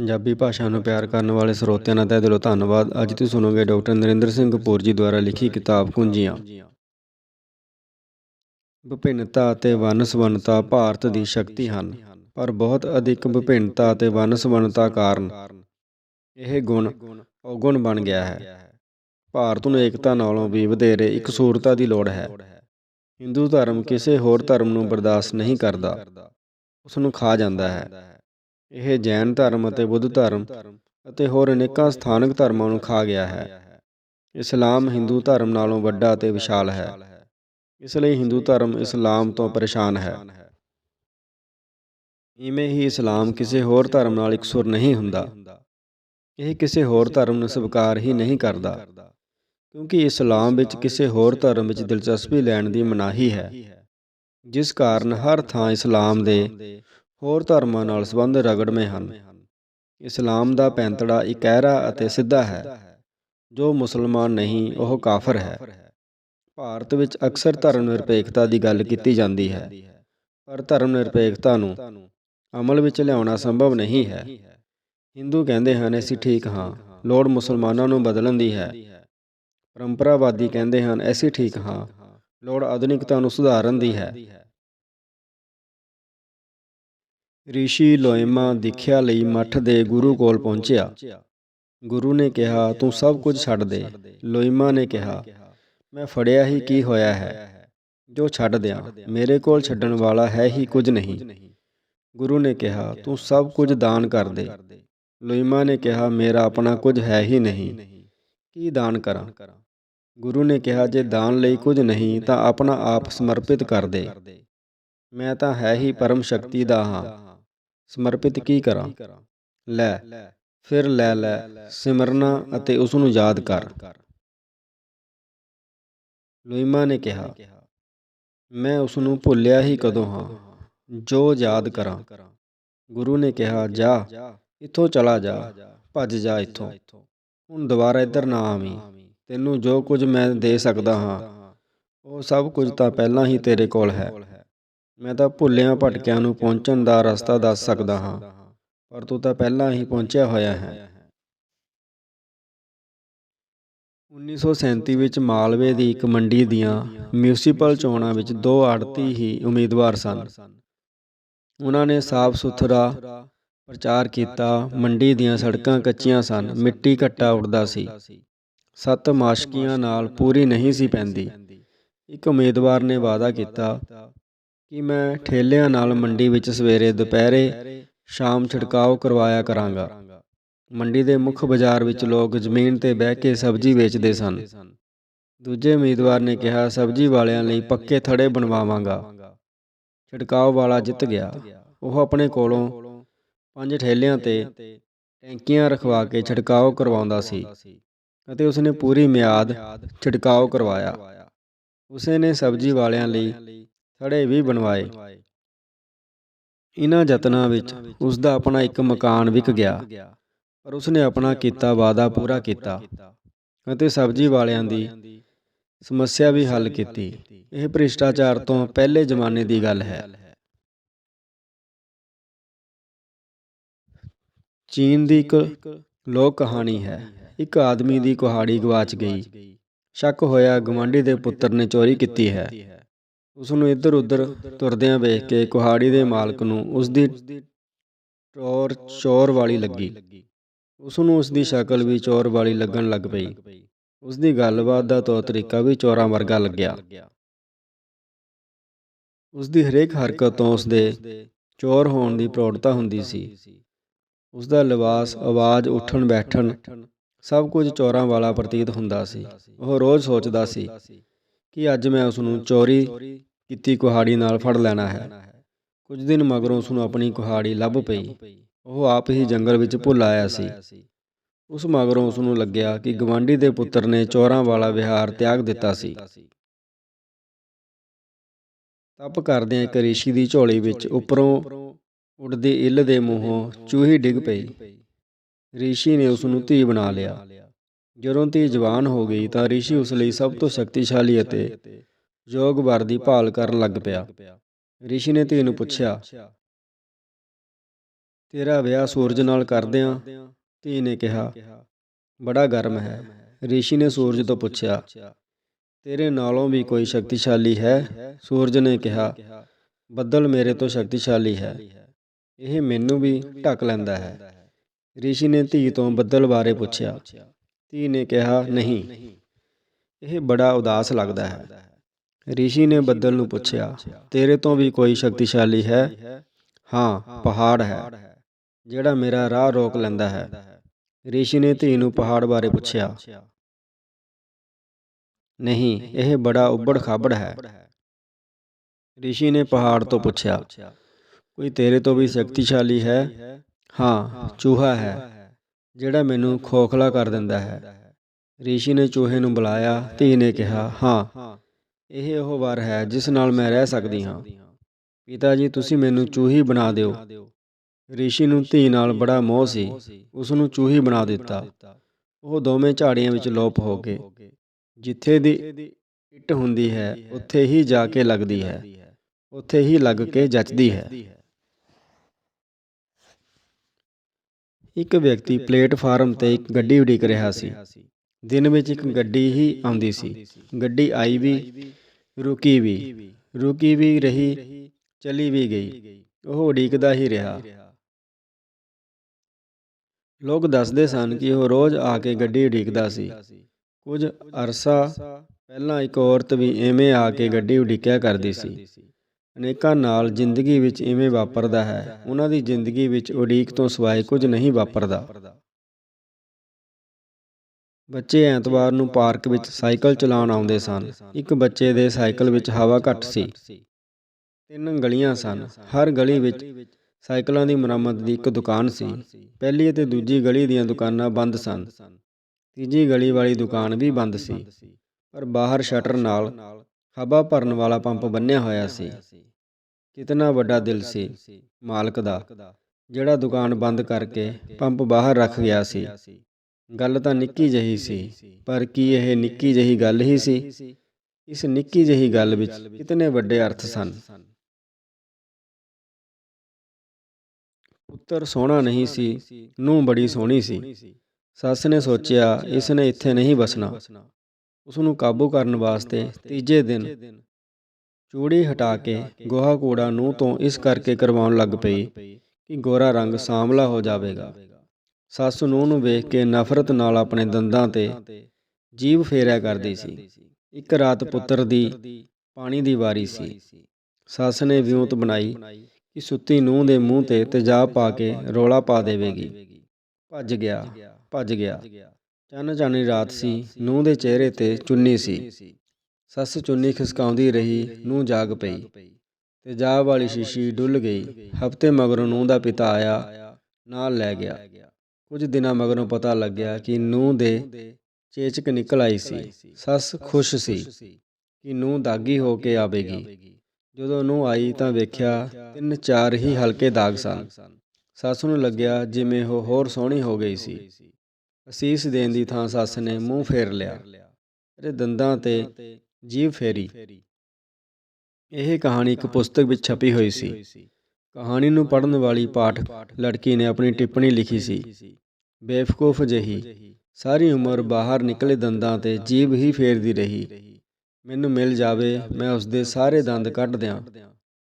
ਪੰਜਾਬੀ ਭਾਸ਼ਾ ਨੂੰ ਪਿਆਰ ਕਰਨ ਵਾਲੇ ਸਰੋਤਿਆਂ ਦਾ ਤਹਿ ਦਿਲੋਂ ਧੰਨਵਾਦ। ਅੱਜ ਤੁਸੀਂ ਸੁਣੋਗੇ ਡਾਕਟਰ ਨਰਿੰਦਰ ਸਿੰਘ ਕਪੂਰ ਜੀ ਦੁਆਰਾ ਲਿਖੀ ਕਿਤਾਬ ਕੁੰਜੀਆਂ। ਵਿਭਿੰਨਤਾ ਅਤੇ ਵੰਨ ਸਵੰਨਤਾ ਭਾਰਤ ਦੀ ਸ਼ਕਤੀ ਹਨ, ਪਰ ਬਹੁਤ ਅਧਿਕ ਵਿਭਿੰਨਤਾ ਅਤੇ ਵੰਨ ਸਵੰਨਤਾ ਕਾਰਨ ਇਹ ਗੁਣ ਔਗੁਣ ਬਣ ਗਿਆ ਹੈ। ਭਾਰਤ ਨੂੰ ਏਕਤਾ ਨਾਲੋਂ ਵੀ ਵਧੇਰੇ ਇਕਸੂਰਤਾ ਦੀ ਲੋੜ ਹੈ। ਹਿੰਦੂ ਧਰਮ ਕਿਸੇ ਹੋਰ ਧਰਮ ਨੂੰ ਬਰਦਾਸ਼ਤ ਨਹੀਂ ਕਰਦਾ। ਉਸ ਨੂੰ ਖਾ ਜਾਂਦਾ ਹੈ। ਇਹ ਜੈਨ ਧਰਮ ਅਤੇ ਬੁੱਧ ਧਰਮ ਅਤੇ ਹੋਰ ਅਨੇਕਾਂ ਸਥਾਨਕ ਧਰਮਾਂ ਨੂੰ ਖਾ ਗਿਆ ਹੈ। ਇਸਲਾਮ ਹਿੰਦੂ ਧਰਮ ਨਾਲੋਂ ਵੱਡਾ ਅਤੇ ਵਿਸ਼ਾਲ ਹੈ। ਇਸ ਲਈ ਹਿੰਦੂ ਧਰਮ ਇਸਲਾਮ ਤੋਂ ਪਰੇਸ਼ਾਨ ਹੈ। ਇਵੇਂ ਹੀ ਇਸਲਾਮ ਕਿਸੇ ਹੋਰ ਧਰਮ ਨਾਲ ਇਕਸੁਰ ਨਹੀਂ ਹੁੰਦਾ। ਇਹ ਕਿਸੇ ਹੋਰ ਧਰਮ ਨੂੰ ਸਵੀਕਾਰ ਹੀ ਨਹੀਂ ਕਰਦਾ। ਕਿਉਂਕਿ ਇਸਲਾਮ ਵਿੱਚ ਕਿਸੇ ਹੋਰ ਧਰਮ ਵਿੱਚ ਦਿਲਚਸਪੀ ਲੈਣ ਦੀ ਮਨਾਹੀ ਹੈ। ਜਿਸ ਕਾਰਨ ਹਰ ਥਾਂ ਇਸਲਾਮ ਦੇ ਹੋਰ ਧਰਮਾਂ ਨਾਲ ਸੰਬੰਧ ਰਗੜਵੇਂ ਹਨ। ਇਸਲਾਮ ਦਾ ਪੈਂਤੜਾ ਇਕਹਿਰਾ ਅਤੇ ਸਿੱਧਾ ਹੈ। ਜੋ ਮੁਸਲਮਾਨ ਨਹੀਂ, ਉਹ ਕਾਫਰ ਹੈ। ਭਾਰਤ ਵਿੱਚ ਅਕਸਰ ਧਰਮ ਨਿਰਪੇਖਤਾ ਦੀ ਗੱਲ ਕੀਤੀ ਜਾਂਦੀ ਹੈ। ਪਰ ਧਰਮ ਨਿਰਪੇਖਤਾ ਨੂੰ ਅਮਲ ਵਿੱਚ ਲਿਆਉਣਾ ਸੰਭਵ ਨਹੀਂ ਹੈ। ਹਿੰਦੂ ਕਹਿੰਦੇ ਹਨ, ਅਸੀਂ ਠੀਕ ਹਾਂ। ਲੋੜ ਮੁਸਲਮਾਨਾਂ ਨੂੰ ਬਦਲਣ ਦੀ ਹੈ। ਪਰੰਪਰਾਵਾਦੀ ਕਹਿੰਦੇ ਹਨ, ਅਸੀਂ ਠੀਕ ਹਾਂ। ਲੋੜ ਆਧੁਨਿਕਤਾ ਨੂੰ ਸੁਧਾਰਨ ਦੀ ਹੈ। ਰਿਸ਼ੀ ਲੋਇਮਾ ਦੀਖਿਆ ਲਈ ਮੱਠ ਦੇ ਗੁਰੂ ਕੋਲ ਪਹੁੰਚਿਆ। ਗੁਰੂ ਨੇ ਕਿਹਾ, ਤੂੰ ਸਭ ਕੁਝ ਛੱਡ ਦੇ। ਲੋਇਮਾ ਨੇ ਕਿਹਾ, ਮੈਂ ਫੜਿਆ ਹੀ ਕੀ ਹੋਇਆ ਹੈ? ਜੋ ਛੱਡ ਦਿਆਂ, ਮੇਰੇ ਕੋਲ ਛੱਡਣ ਵਾਲਾ ਹੈ ਹੀ ਕੁਝ ਨਹੀਂ। ਗੁਰੂ ਨੇ ਕਿਹਾ, ਤੂੰ ਸਭ ਕੁਝ ਦਾਨ ਕਰ ਦੇ। ਲੋਇਮਾ ਨੇ ਕਿਹਾ, ਮੇਰਾ ਆਪਣਾ ਕੁਝ ਹੈ ਹੀ ਨਹੀਂ। ਕੀ ਦਾਨ ਕਰਾਂ? ਗੁਰੂ ਨੇ ਕਿਹਾ, ਜੇ ਦਾਨ ਲਈ ਕੁਝ ਨਹੀਂ, ਤਾਂ ਆਪਣਾ ਆਪ ਸਮਰਪਿਤ ਕਰ ਦੇ। ਮੈਂ ਤਾਂ ਹੈ ਹੀ ਪਰਮ ਸ਼ਕਤੀ ਦਾ ਹਾਂ। ਸਮਰਪਿਤ ਕੀ ਕਰਾਂ? ਲੈ, ਫਿਰ ਲੈ ਲੈ, ਸਿਮਰਨਾ ਅਤੇ ਉਸ ਨੂੰ ਯਾਦ ਕਰ। ਲੋਇਮਾ ਨੇ ਕਿਹਾ, ਮੈਂ ਉਸ ਨੂੰ ਭੁੱਲਿਆ ਹੀ ਕਦੋਂ ਹਾਂ? ਜੋ ਯਾਦ ਕਰਾਂ। ਗੁਰੂ ਨੇ ਕਿਹਾ, ਜਾ, ਇੱਥੋਂ ਚਲਾ ਜਾ, ਭੱਜ ਜਾ ਇੱਥੋਂ। ਹੁਣ ਦੁਬਾਰਾ ਇੱਧਰ ਨਾ ਆਵੀਂ। ਤੈਨੂੰ ਜੋ ਕੁਝ ਮੈਂ ਦੇ ਸਕਦਾ ਹਾਂ, ਉਹ ਸਭ ਕੁਝ ਤਾਂ ਪਹਿਲਾਂ ਹੀ ਤੇਰੇ ਕੋਲ ਹੈ। ਮੈਂ ਤਾਂ ਭੁੱਲਿਆਂ ਭਟਕਿਆਂ ਨੂੰ ਪਹੁੰਚਣ ਦਾ ਰਸਤਾ ਦੱਸ ਸਕਦਾ ਹਾਂ, ਪਰ ਤੂੰ ਤਾਂ ਪਹਿਲਾਂ ਹੀ ਪਹੁੰਚਿਆ ਹੋਇਆ ਹੈ। 1937 ਵਿੱਚ ਮਾਲਵੇ ਦੀ ਇੱਕ ਮੰਡੀ ਦੀਆਂ ਮਿਊਨਿਸਪਲ ਚੋਣਾਂ ਵਿੱਚ ਦੋ ਆੜਤੀ ਹੀ ਉਮੀਦਵਾਰ ਸਨ। ਉਹਨਾਂ ਨੇ ਸਾਫ਼ ਸੁਥਰਾ ਪ੍ਰਚਾਰ ਕੀਤਾ, ਮੰਡੀ ਦੀਆਂ ਸੜਕਾਂ ਕੱਚੀਆਂ ਸਨ, ਮਿੱਟੀ ਘੱਟਾ ਉੱਡਦਾ ਸੀ। ਸੱਤ ਮਾਸ਼ਕੀਆਂ ਨਾਲ ਪੂਰੀ ਨਹੀਂ ਸੀ ਪੈਂਦੀ। ਇੱਕ ਉਮੀਦਵਾਰ ਨੇ ਵਾਅਦਾ ਕੀਤਾ ਕਿ ਮੈਂ ਠੇਲਿਆਂ ਨਾਲ ਮੰਡੀ ਵਿੱਚ ਸਵੇਰੇ, ਦੁਪਹਿਰੇ ਸ਼ਾਮ ਛਿੜਕਾਓ ਕਰਵਾਇਆ ਕਰਾਂਗਾ। ਮੰਡੀ ਦੇ ਮੁੱਖ ਬਾਜ਼ਾਰ ਵਿੱਚ ਲੋਕ ਜ਼ਮੀਨ ਤੇ ਬਹਿ ਕੇ ਸਬਜ਼ੀ ਵੇਚਦੇ ਸਨ। ਦੂਜੇ ਉਮੀਦਵਾਰ ਨੇ ਕਿਹਾ, ਸਬਜ਼ੀ ਵਾਲਿਆਂ ਲਈ ਪੱਕੇ ਥੜੇ ਬਣਵਾਵਾਂਗਾ। ਛਿੜਕਾਓ ਵਾਲਾ ਜਿੱਤ ਗਿਆ। ਉਹ ਆਪਣੇ ਕੋਲੋਂ ਪੰਜ ਠੇਲਿਆਂ ਤੇ ਟੈਂਕੀਆਂ ਰਖਵਾ ਕੇ ਛਿੜਕਾਓ ਕਰਵਾਉਂਦਾ ਸੀ ਅਤੇ ਉਸਨੇ ਪੂਰੀ ਮਿਆਦ ਛਿੜਕਾਓ ਕਰਵਾਇਆ। ਉਸੇ ਨੇ ਸਬਜ਼ੀ ਵਾਲਿਆਂ ਲਈ ਥੜੇ ਵੀ ਬਣਵਾਏ। ਇਨ੍ਹਾਂ ਯਤਨਾਂ ਵਿੱਚ ਉਸ ਦਾ ਆਪਣਾ ਇੱਕ ਮਕਾਨ ਵਿਕ ਗਿਆ, ਪਰ ਉਸਨੇ ਆਪਣਾ ਕੀਤਾ ਵਾਅਦਾ ਪੂਰਾ ਕੀਤਾ ਅਤੇ ਸਬਜ਼ੀ ਵਾਲਿਆਂ ਦੀ ਸਮੱਸਿਆ ਵੀ ਹੱਲ ਕੀਤੀ। ਇਹ ਭ੍ਰਿਸ਼ਟਾਚਾਰ ਤੋਂ ਪਹਿਲੇ ਜ਼ਮਾਨੇ ਦੀ ਗੱਲ ਹੈ। ਚੀਨ ਦੀ ਇੱਕ ਲੋਕ ਕਹਾਣੀ ਹੈ। ਇੱਕ ਆਦਮੀ ਦੀ ਕੁਹਾੜੀ ਗਵਾਚ ਗਈ। ਸ਼ੱਕ ਹੋਇਆ ਗਵਾਂਢੀ ਦੇ ਪੁੱਤਰ ਨੇ ਚੋਰੀ ਕੀਤੀ ਹੈ। ਉਸ ਨੂੰ ਇੱਧਰ ਉੱਧਰ ਤੁਰਦਿਆਂ ਵੇਖ ਕੇ ਕੁਹਾੜੀ ਦੇ ਮਾਲਕ ਨੂੰ ਉਸ ਦੀ ਟੋਰ ਚੋਰ ਵਾਲੀ ਲੱਗੀ। ਉਸ ਨੂੰ ਉਸ ਦੀ ਸ਼ਕਲ ਵੀ ਚੋਰ ਵਾਲੀ ਲੱਗਣ ਲੱਗ ਪਈ। ਉਸ ਦੀ ਗੱਲਬਾਤ ਦਾ ਤੌਰ ਤਰੀਕਾ ਵੀ ਚੋਰਾਂ ਵਰਗਾ ਲੱਗਿਆ। ਉਸ ਦੀ ਹਰੇਕ ਹਰਕਤ ਤੋਂ ਉਸ ਦੇ ਚੋਰ ਹੋਣ ਦੀ ਪ੍ਰੌੜਤਾ ਹੁੰਦੀ ਸੀ। ਉਸ ਦਾ ਲਿਬਾਸ, ਆਵਾਜ਼, ਉੱਠਣ, ਬੈਠਣ ਸਭ ਕੁਝ ਚੋਰਾਂ ਵਾਲਾ ਪ੍ਰਤੀਤ ਹੁੰਦਾ ਸੀ। ਉਹ ਰੋਜ਼ ਸੋਚਦਾ ਸੀ ਕਿ ਅੱਜ ਮੈਂ ਉਸ ਨੂੰ ਚੋਰੀ ਕੀਤੀ ਕੁਹਾੜੀ ਨਾਲ ਫੜ ਲੈਣਾ ਹੈ। ਕੁਝ ਦਿਨ ਮਗਰੋਂ ਉਸ ਨੂੰ ਆਪਣੀ ਕੁਹਾੜੀ ਲੱਭ ਪਈ। ਉਹ ਆਪ ਹੀ ਜੰਗਲ ਵਿੱਚ ਭੁੱਲ ਆਇਆ ਸੀ। ਉਸ ਮਗਰੋਂ ਉਸ ਨੂੰ ਲੱਗਿਆ ਕਿ ਗਵਾਂਢੀ ਦੇ ਪੁੱਤਰ ਨੇ ਚੋਰਾਂ ਵਾਲਾ ਵਿਹਾਰ ਤਿਆਗ ਦਿੱਤਾ ਸੀ। ਤਪ ਕਰਦਿਆਂ ਇੱਕ ਰਿਸ਼ੀ ਦੀ ਝੋਲੀ ਵਿੱਚ ਉੱਪਰੋਂ ਉੱਡਦੀ ਇੱਲ ਦੇ ਮੂੰਹੋਂ ਚੂਹੀ ਡਿੱਗ ਪਈ। ਰਿਸ਼ੀ ਨੇ ਉਸ ਨੂੰ ਧੀ ਬਣਾ ਲਿਆ। ਜਦੋਂ ਧੀ ਜਵਾਨ ਹੋ ਗਈ ਤਾਂ ਰਿਸ਼ੀ ਉਸ ਲਈ ਸਭ ਤੋਂ ਸ਼ਕਤੀਸ਼ਾਲੀ ਅਤੇ ਯੋਗ ਵਰ ਦੀ ਭਾਲ ਕਰਨ ਲੱਗ ਪਿਆ। ਰਿਸ਼ੀ ਨੇ ਧੀ ਨੂੰ ਪੁੱਛਿਆ, ਤੇਰਾ ਵਿਆਹ ਸੂਰਜ ਨਾਲ ਕਰਦਿਆਂ? ਧੀ ਨੇ ਕਿਹਾ, ਬੜਾ ਗਰਮ ਹੈ। ਰਿਸ਼ੀ ਨੇ ਸੂਰਜ ਤੋਂ ਪੁੱਛਿਆ, ਤੇਰੇ ਨਾਲੋਂ ਵੀ ਕੋਈ ਸ਼ਕਤੀਸ਼ਾਲੀ ਹੈ? ਸੂਰਜ ਨੇ ਕਿਹਾ, ਬੱਦਲ ਮੇਰੇ ਤੋਂ ਸ਼ਕਤੀਸ਼ਾਲੀ ਹੈ। ਇਹ ਮੈਨੂੰ ਵੀ ਢੱਕ ਲੈਂਦਾ ਹੈ। ਰਿਸ਼ੀ ਨੇ ਧੀ ਤੋਂ ਬੱਦਲ ਬਾਰੇ ਪੁੱਛਿਆ। ਧੀ ਨੇ ਕਿਹਾ, ਨਹੀਂ। ਇਹ ਬੜਾ ਉਦਾਸ ਲੱਗਦਾ ਹੈ। ਰਿਸ਼ੀ ਨੇ ਬੱਦਲ ਨੂੰ ਪੁੱਛਿਆ, ਤੇਰੇ ਤੋਂ ਵੀ ਕੋਈ ਸ਼ਕਤੀਸ਼ਾਲੀ ਹੈ? ਹਾਂ, ਪਹਾੜ ਹੈ, ਜਿਹੜਾ ਮੇਰਾ ਰਾਹ ਰੋਕ ਲੈਂਦਾ ਹੈ। ਰਿਸ਼ੀ ਨੇ ਧੀ ਨੂੰ ਪਹਾੜ ਬਾਰੇ ਪੁੱਛਿਆ, ਨਹੀਂ, ਇਹ ਬੜਾ ਉੱਬੜ ਖਾਬੜ ਹੈ। ਰਿਸ਼ੀ ਨੇ ਪਹਾੜ ਤੋਂ ਪੁੱਛਿਆ, ਕੋਈ ਤੇਰੇ ਤੋਂ ਵੀ ਸ਼ਕਤੀਸ਼ਾਲੀ ਹੈ? ਹਾਂ, ਚੂਹਾ ਹੈ, ਜਿਹੜਾ ਮੈਨੂੰ ਖੋਖਲਾ ਕਰ ਦਿੰਦਾ ਹੈ। ਰਿਸ਼ੀ ਨੇ ਚੂਹੇ ਨੂੰ ਬੁਲਾਇਆ, ਧੀ ਨੇ ਕਿਹਾ, ਹਾਂ ਇਹ ਉਹ ਵਰ ਹੈ ਜਿਸ ਨਾਲ ਮੈਂ ਰਹਿ ਸਕਦੀ ਹਾਂ। ਪਿਤਾ ਜੀ, ਤੁਸੀਂ ਮੈਨੂੰ ਚੂਹੀ ਬਣਾ ਦਿਓ। ਰਿਸ਼ੀ ਨੂੰ ਧੀ ਨਾਲ ਬੜਾ ਮੋਹ ਸੀ। ਉਸ ਨੂੰ ਚੂਹੀ ਬਣਾ ਦਿੱਤਾ। ਉਹ ਦੋਵੇਂ ਝਾੜੀਆਂ ਵਿੱਚ ਲੋਪ ਹੋ ਗਏ। ਜਿੱਥੇ ਦੀ ਇੱਟ ਹੁੰਦੀ ਹੈ, ਉੱਥੇ ਹੀ ਜਾ ਕੇ ਲੱਗਦੀ ਹੈ। ਉੱਥੇ ਹੀ ਲੱਗ ਕੇ ਜੱਚਦੀ ਹੈ। ਇੱਕ ਵਿਅਕਤੀ ਪਲੇਟਫਾਰਮ ਤੇ ਇੱਕ ਗੱਡੀ ਉਡੀਕ ਰਿਹਾ ਸੀ। ਦਿਨ ਵਿੱਚ ਇੱਕ ਗੱਡੀ ਹੀ ਆਉਂਦੀ ਸੀ। ਗੱਡੀ ਆਈ ਵੀ ਰੁਕੀ ਵੀ ਰੁਕੀ ਵੀ ਰਹੀ, ਚਲੀ ਵੀ ਗਈ। ਉਹ ਉਡੀਕਦਾ ਹੀ ਰਿਹਾ। ਲੋਕ ਦੱਸਦੇ ਸਨ ਕਿ ਉਹ ਰੋਜ਼ ਆ ਕੇ ਗੱਡੀ ਉਡੀਕਦਾ ਸੀ। ਕੁਝ ਅਰਸਾ ਪਹਿਲਾਂ ਇੱਕ ਔਰਤ ਵੀ ਐਵੇਂ ਆ ਕੇ ਗੱਡੀ ਉਡੀਕਿਆ ਕਰਦੀ ਸੀ। ਅਨੇਕਾਂ ਨਾਲ ਜ਼ਿੰਦਗੀ ਵਿੱਚ ਇਵੇਂ ਵਾਪਰਦਾ ਹੈ। ਉਹਨਾਂ ਦੀ ਜ਼ਿੰਦਗੀ ਵਿੱਚ ਉਡੀਕ ਤੋਂ ਸਿਵਾਏ ਕੁਝ ਨਹੀਂ ਵਾਪਰਦਾ। ਬੱਚੇ ਐਤਵਾਰ ਨੂੰ ਪਾਰਕ ਵਿੱਚ ਸਾਈਕਲ ਚਲਾਉਣ ਆਉਂਦੇ ਸਨ। ਇੱਕ ਬੱਚੇ ਦੇ ਸਾਈਕਲ ਵਿੱਚ ਹਵਾ ਘੱਟ ਸੀ। ਤਿੰਨ ਗਲੀਆਂ ਸਨ। ਹਰ ਗਲੀ ਵਿੱਚ ਸਾਈਕਲਾਂ ਦੀ ਮੁਰੰਮਤ ਦੀ ਇੱਕ ਦੁਕਾਨ ਸੀ। ਪਹਿਲੀ ਅਤੇ ਦੂਜੀ ਗਲੀ ਦੀਆਂ ਦੁਕਾਨਾਂ ਬੰਦ ਸਨ। ਤੀਜੀ ਗਲੀ ਵਾਲੀ ਦੁਕਾਨ ਵੀ ਬੰਦ ਸੀ। ਪਰ ਬਾਹਰ ਸ਼ਟਰ ਨਾਲ ਹਵਾ ਭਰਨ ਵਾਲਾ ਪੰਪ ਬੰਨਿਆ ਹੋਇਆ ਸੀ। ਕਿਤਨਾ ਵੱਡਾ ਦਿਲ ਸੀ ਮਾਲਕ ਦਾ, ਜਿਹੜਾ ਦੁਕਾਨ ਬੰਦ ਕਰਕੇ ਪੰਪ ਬਾਹਰ ਰੱਖ ਗਿਆ ਸੀ। ਗੱਲ ਤਾਂ ਨਿੱਕੀ ਜਹੀ ਸੀ, ਪਰ ਕੀ ਇਹ ਨਿੱਕੀ ਜਹੀ ਗੱਲ ਹੀ ਸੀ? ਇਸ ਨਿੱਕੀ ਜਹੀ ਗੱਲ ਵਿੱਚ ਕਿਤਨੇ ਵੱਡੇ ਅਰਥ ਸਨ? ਪੁੱਤਰ ਸੋਹਣਾ ਨਹੀਂ ਸੀ ਨੂੰ ਬੜੀ ਸੋਹਣੀ ਸੀ। ਸੱਸ ਨੇ ਸੋਚਿਆ, ਇਸ ਨੇ ਇੱਥੇ ਨਹੀਂ ਵਸਣਾ। ਉਸ ਨੂੰ ਕਾਬੂ ਕਰਨ ਵਾਸਤੇ ਤੀਜੇ ਦਿਨ ਚੂੜੀ ਹਟਾ ਕੇ ਗੋਹਾ ਕੂੜਾ ਨੂੰ ਤੋਂ ਇਸ ਕਰਕੇ ਕਰਵਾਉਣ ਲੱਗ ਪਈ ਕਿ ਗੋਰਾ ਰੰਗ ਸਾਂਵਲਾ ਹੋ ਜਾਵੇਗਾ। ਸੱਸ ਨੂੰਹ ਨੂੰ ਵੇਖ ਕੇ ਨਫ਼ਰਤ ਨਾਲ ਆਪਣੇ ਦੰਦਾਂ ਤੇ ਜੀਵ ਫੇਰਿਆ ਕਰਦੀ ਸੀ। ਇੱਕ ਰਾਤ ਪੁੱਤਰ ਦੀ ਪਾਣੀ ਦੀ ਵਾਰੀ ਸੀ। ਸੱਸ ਨੇ ਵਿਉਂਤ ਬਣਾਈ ਕਿ ਸੁੱਤੀ ਨੂੰਹ ਦੇ ਮੂੰਹ ਤੇ ਤੇਜ਼ਾਬ ਪਾ ਕੇ ਰੋਲਾ ਪਾ ਦੇਵੇਗੀ। ਭੱਜ ਗਿਆ ਭੱਜ ਗਿਆ। ਚੰਨ ਚਾਨੀ ਰਾਤ ਸੀ, ਨੂੰਹ ਦੇ ਚਿਹਰੇ ਤੇ ਚੁੰਨੀ ਸੀ। ਸੱਸ ਚੁੰਨੀ ਖਿਸਕਾਉਂਦੀ ਰਹੀ, ਨੂੰਹ ਜਾਗ ਪਈ। ਤੇਜ਼ਾਬ ਵਾਲੀ ਸ਼ੀਸ਼ੀ ਡੁੱਲ ਗਈ। ਹਫ਼ਤੇ ਮਗਰੋਂ ਨੂੰਹ ਦਾ ਪਿਤਾ ਆਇਆ, ਨਾਲ ਲੈ ਗਿਆ। ਕੁਝ ਦਿਨਾਂ ਮਗਰੋਂ ਪਤਾ ਲੱਗਿਆ ਕਿ ਨੂੰਹ ਦੇ ਚੇਚਕ ਨਿਕਲ ਆਈ ਸੀ। ਸੱਸ ਖੁਸ਼ ਸੀ ਕਿ ਨੂੰਹ ਦਾਗੀ ਹੋ ਕੇ ਆਵੇਗੀ। ਜਦੋਂ ਨੂੰਹ ਆਈ ਤਾਂ ਵੇਖਿਆ ਤਿੰਨ ਚਾਰ ਹੀ ਹਲਕੇ ਦਾਗ ਸਨ। ਸੱਸ ਨੂੰ ਲੱਗਿਆ ਜਿਵੇਂ ਉਹ ਹੋਰ ਸੋਹਣੀ ਹੋ ਗਈ ਸੀ। ਅਸੀਸ ਦੇਣ ਦੀ ਥਾਂ ਸੱਸ ਨੇ ਮੂੰਹ ਫੇਰ ਲਿਆ। ਤੇ ਦੰਦਾਂ ਤੇ ਜੀਭ ਫੇਰੀ। ਇਹ ਕਹਾਣੀ ਇੱਕ ਪੁਸਤਕ ਵਿੱਚ ਛਪੀ ਹੋਈ ਸੀ। ਕਹਾਣੀ ਨੂੰ ਪੜ੍ਹਨ ਵਾਲੀ ਪਾਠਕ ਲੜਕੀ ਨੇ ਆਪਣੀ ਟਿੱਪਣੀ ਲਿਖੀ ਸੀ। ਬੇਵਕੂਫ ਜਹੀ, ਸਾਰੀ ਉਮਰ ਬਾਹਰ ਨਿਕਲੇ ਦੰਦਾਂ ਤੇ ਜੀਭ ਹੀ ਫੇਰਦੀ ਰਹੀ। ਮੈਨੂੰ ਮਿਲ ਜਾਵੇ, ਮੈਂ ਉਸ ਦੇ ਸਾਰੇ ਦੰਦ ਕੱਢ ਦਿਆਂ।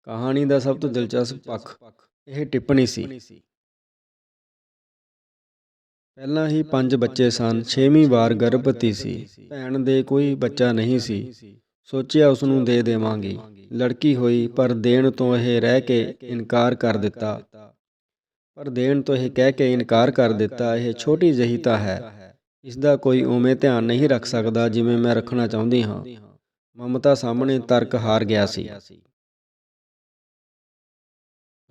ਕਹਾਣੀ ਦਾ ਸਭ ਤੋਂ ਦਿਲਚਸਪ ਪੱਖ ਇਹ ਟਿੱਪਣੀ ਸੀ। ਪਹਿਲਾਂ ਹੀ ਪੰਜ ਬੱਚੇ ਸਨ, ਛੇਵੀਂ ਵਾਰ ਗਰਭਵਤੀ ਸੀ। ਭੈਣ ਦੇ ਕੋਈ ਬੱਚਾ ਨਹੀਂ ਸੀ। ਸੋਚਿਆ ਉਸ ਨੂੰ ਦੇ ਦੇਵਾਂਗੀ। ਲੜਕੀ ਹੋਈ, ਪਰ ਦੇਣ ਤੋਂ ਇਹ ਰਹਿ ਕੇ ਇਨਕਾਰ ਕਰ ਦਿੱਤਾ। ਪਰ ਦੇਣ ਤੋਂ ਇਹ ਕਹਿ ਕੇ ਇਨਕਾਰ ਕਰ ਦਿੱਤਾ, ਇਹ ਛੋਟੀ ਜਹੀ ਤਾਂ ਹੈ। ਇਸ ਦਾ ਕੋਈ ਉਵੇਂ ਧਿਆਨ ਨਹੀਂ ਰੱਖ ਸਕਦਾ ਜਿਵੇਂ ਮੈਂ ਰੱਖਣਾ ਚਾਹੁੰਦੀ ਹਾਂ। ਮਮਤਾ ਸਾਹਮਣੇ ਤਰਕ ਹਾਰ ਗਿਆ ਸੀ।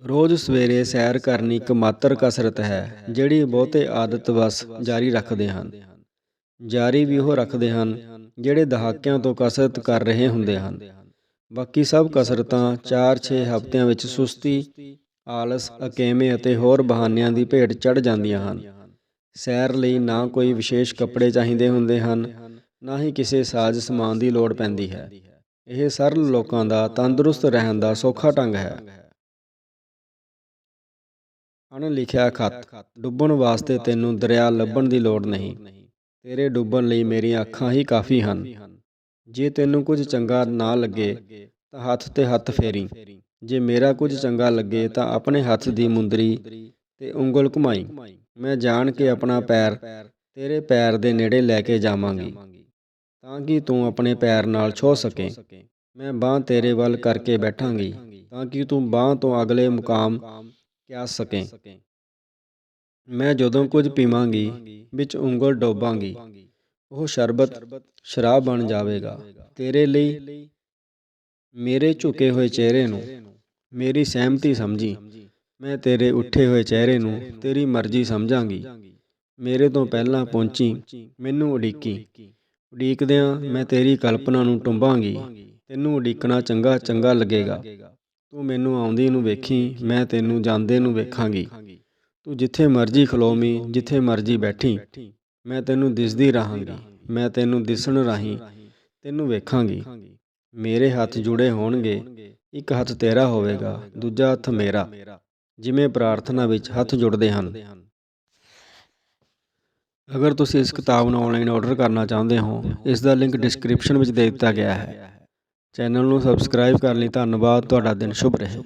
ਰੋਜ਼ ਸਵੇਰੇ ਸੈਰ ਕਰਨੀ ਇੱਕ ਮਾਤਰ ਕਸਰਤ ਹੈ, ਜਿਹੜੀ ਬਹੁਤੇ ਆਦਤ ਵਸ ਜਾਰੀ ਰੱਖਦੇ ਹਨ। ਜਾਰੀ ਵੀ ਉਹ ਰੱਖਦੇ ਹਨ ਜਿਹੜੇ ਦਹਾਕਿਆਂ ਤੋਂ ਕਸਰਤ ਕਰ ਰਹੇ ਹੁੰਦੇ ਹਨ। ਬਾਕੀ ਸਭ ਕਸਰਤਾਂ 4-6 ਹਫ਼ਤਿਆਂ ਵਿੱਚ ਸੁਸਤੀ, ਆਲਸ, ਅਕੇਵੇਂ ਅਤੇ ਹੋਰ ਬਹਾਨਿਆਂ ਦੀ ਭੇਟ ਚੜ ਜਾਂਦੀਆਂ ਹਨ। ਸੈਰ ਲਈ ਨਾ ਕੋਈ ਵਿਸ਼ੇਸ਼ ਕੱਪੜੇ ਚਾਹੀਦੇ ਹੁੰਦੇ ਹਨ, ਨਾ ਹੀ ਕਿਸੇ ਸਾਜ਼ ਸਮਾਨ ਦੀ ਲੋੜ ਪੈਂਦੀ ਹੈ। ਇਹ ਸਰਲ ਲੋਕਾਂ ਦਾ ਤੰਦਰੁਸਤ ਰਹਿਣ ਦਾ ਸੌਖਾ ਢੰਗ ਹੈ। ਅਣਲਿਖਿਆ ਖਤ, ਡੁੱਬਣ ਵਾਸਤੇ ਤੈਨੂੰ ਦਰਿਆ ਲੱਭਣ ਦੀ ਲੋੜ ਨਹੀਂ। ਤੇਰੇ ਡੁੱਬਣ ਲਈ ਮੇਰੀਆਂ ਅੱਖਾਂ ਹੀ ਕਾਫੀ ਹਨ। ਜੇ ਤੈਨੂੰ ਕੁਝ ਚੰਗਾ ਨਾ ਲੱਗੇ, ਤਾਂ ਹੱਥ ਤੇ ਹੱਥ ਫੇਰੀ। ਜੇ ਮੇਰਾ ਕੁਝ ਚੰਗਾ ਲੱਗੇ, ਤਾਂ ਆਪਣੇ ਹੱਥ ਦੀ ਮੁੰਦਰੀ ਤੇ ਉਂਗਲ ਘੁਮਾਈ। ਮੈਂ ਜਾਣ ਕੇ ਆਪਣਾ ਪੈਰ ਤੇਰੇ ਪੈਰ ਦੇ ਨੇੜੇ ਲੈ ਕੇ ਜਾਵਾਂਗੀ, ਤਾਂ ਕਿ ਤੂੰ ਆਪਣੇ ਪੈਰ ਨਾਲ ਛੋ ਸਕੇ। ਮੈਂ ਬਾਹ ਤੇਰੇ ਵੱਲ ਕਰਕੇ ਬੈਠਾਂਗੀ, ਤਾਂ ਕਿ ਤੂੰ ਬਾਹ ਤੋਂ ਅਗਲੇ ਮੁਕਾਮ ਕਿਆ ਸਕੇ। ਮੈਂ ਜਦੋਂ ਕੁਝ ਪੀਵਾਂਗੀ, ਵਿੱਚ ਉਂਗਲ ਡੋਬਾਂਗੀ, ਉਹ ਸ਼ਰਬਤ ਸ਼ਰਾਬ ਬਣ ਜਾਵੇਗਾ। ਤੇਰੇ ਲਈ ਮੇਰੇ ਝੁਕੇ ਹੋਏ ਚਿਹਰੇ ਨੂੰ ਮੇਰੀ ਸਹਿਮਤੀ ਸਮਝੀ। ਮੈਂ ਤੇਰੇ ਉੱਠੇ ਹੋਏ ਚਿਹਰੇ ਨੂੰ ਤੇਰੀ ਮਰਜ਼ੀ ਸਮਝਾਂਗੀ। ਮੇਰੇ ਤੋਂ ਪਹਿਲਾਂ ਪਹੁੰਚੀ, ਮੈਨੂੰ ਉਡੀਕੀ। ਉਡੀਕਦਿਆਂ ਮੈਂ ਤੇਰੀ ਕਲਪਨਾ ਨੂੰ ਟੁੰਬਾਂਗੀ। ਤੈਨੂੰ ਉਡੀਕਣਾ ਚੰਗਾ ਚੰਗਾ ਲੱਗੇਗਾ। ਤੂੰ ਮੈਨੂੰ ਆਉਂਦੀ ਨੂੰ ਵੇਖੀ, ਮੈਂ ਤੈਨੂੰ ਜਾਂਦੇ ਨੂੰ ਵੇਖਾਂਗੀ। ਤੂੰ ਜਿੱਥੇ ਮਰਜ਼ੀ ਖਲੋਵੀਂ ਜਿੱਥੇ ਮਰਜ਼ੀ ਬੈਠੀ, ਮੈਂ ਤੈਨੂੰ ਦਿਸਦੀ ਰਹਾਂਗੀ, ਮੈਂ ਤੈਨੂੰ ਦਿਸਣ ਰਾਹੀਂ ਤੈਨੂੰ ਵੇਖਾਂਗੀ। ਮੇਰੇ ਹੱਥ ਜੁੜੇ ਹੋਣਗੇ, ਇੱਕ ਹੱਥ ਤੇਰਾ ਹੋਵੇਗਾ, ਦੂਜਾ ਹੱਥ ਮੇਰਾ। ਜਿਵੇਂ ਪ੍ਰਾਰਥਨਾ ਵਿੱਚ ਹੱਥ ਜੁੜਦੇ ਹਨ। ਅਗਰ ਤੁਸੀਂ ਇਸ ਕਿਤਾਬ ਨੂੰ ਆਨਲਾਈਨ ਆਰਡਰ ਕਰਨਾ ਚਾਹੁੰਦੇ ਹੋ, ਇਸ ਦਾ ਲਿੰਕ ਡਿਸਕ੍ਰਿਪਸ਼ਨ ਵਿੱਚ ਦੇ ਦਿੱਤਾ ਗਿਆ ਹੈ। ਚੈਨਲ ਨੂੰ ਸਬਸਕ੍ਰਾਈਬ ਕਰਨ ਲਈ ਧੰਨਵਾਦ, ਤੁਹਾਡਾ ਦਿਨ ਸ਼ੁਭ ਰਹੇ।